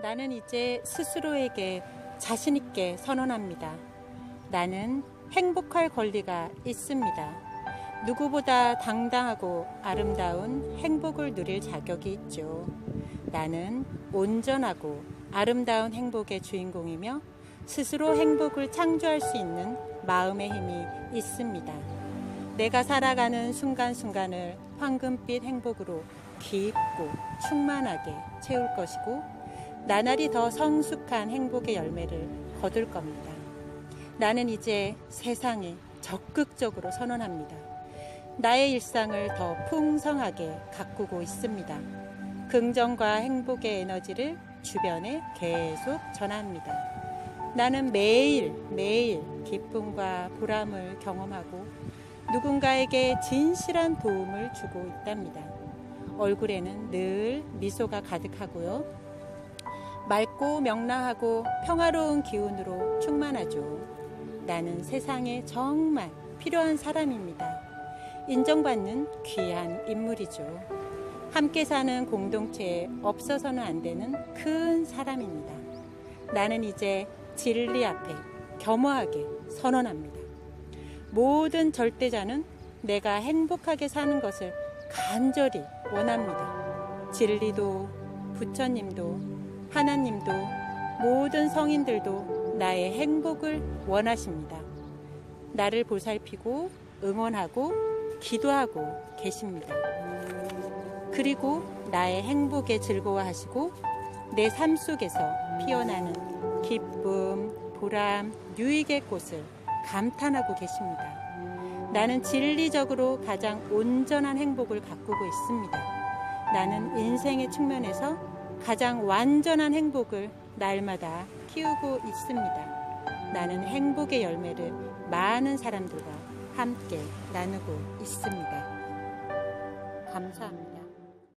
나는 이제 스스로에게 자신있게 선언합니다. 나는 행복할 권리가 있습니다. 누구보다 당당하고 아름다운 행복을 누릴 자격이 있죠. 나는 온전하고 아름다운 행복의 주인공이며 스스로 행복을 창조할 수 있는 마음의 힘이 있습니다. 내가 살아가는 순간순간을 황금빛 행복으로 깊고 충만하게 채울 것이고 나날이 더 성숙한 행복의 열매를 거둘 겁니다. 나는 이제 세상에 적극적으로 선언합니다. 나의 일상을 더 풍성하게 가꾸고 있습니다. 긍정과 행복의 에너지를 주변에 계속 전합니다. 나는 매일 매일 기쁨과 보람을 경험하고 누군가에게 진실한 도움을 주고 있답니다. 얼굴에는 늘 미소가 가득하고요. 맑고 명랑하고 평화로운 기운으로 충만하죠. 나는 세상에 정말 필요한 사람입니다. 인정받는 귀한 인물이죠. 함께 사는 공동체에 없어서는 안 되는 큰 사람입니다. 나는 이제 진리 앞에 겸허하게 선언합니다. 모든 절대자는 내가 행복하게 사는 것을 간절히 원합니다. 진리도 부처님도 하나님도 모든 성인들도 나의 행복을 원하십니다. 나를 보살피고 응원하고 기도하고 계십니다. 그리고 나의 행복에 즐거워하시고 내 삶 속에서 피어나는 기쁨, 보람, 유익의 꽃을 감탄하고 계십니다. 나는 진리적으로 가장 온전한 행복을 가꾸고 있습니다. 나는 인생의 측면에서 가장 완전한 행복을 날마다 키우고 있습니다. 나는 행복의 열매를 많은 사람들과 함께 나누고 있습니다. 감사합니다.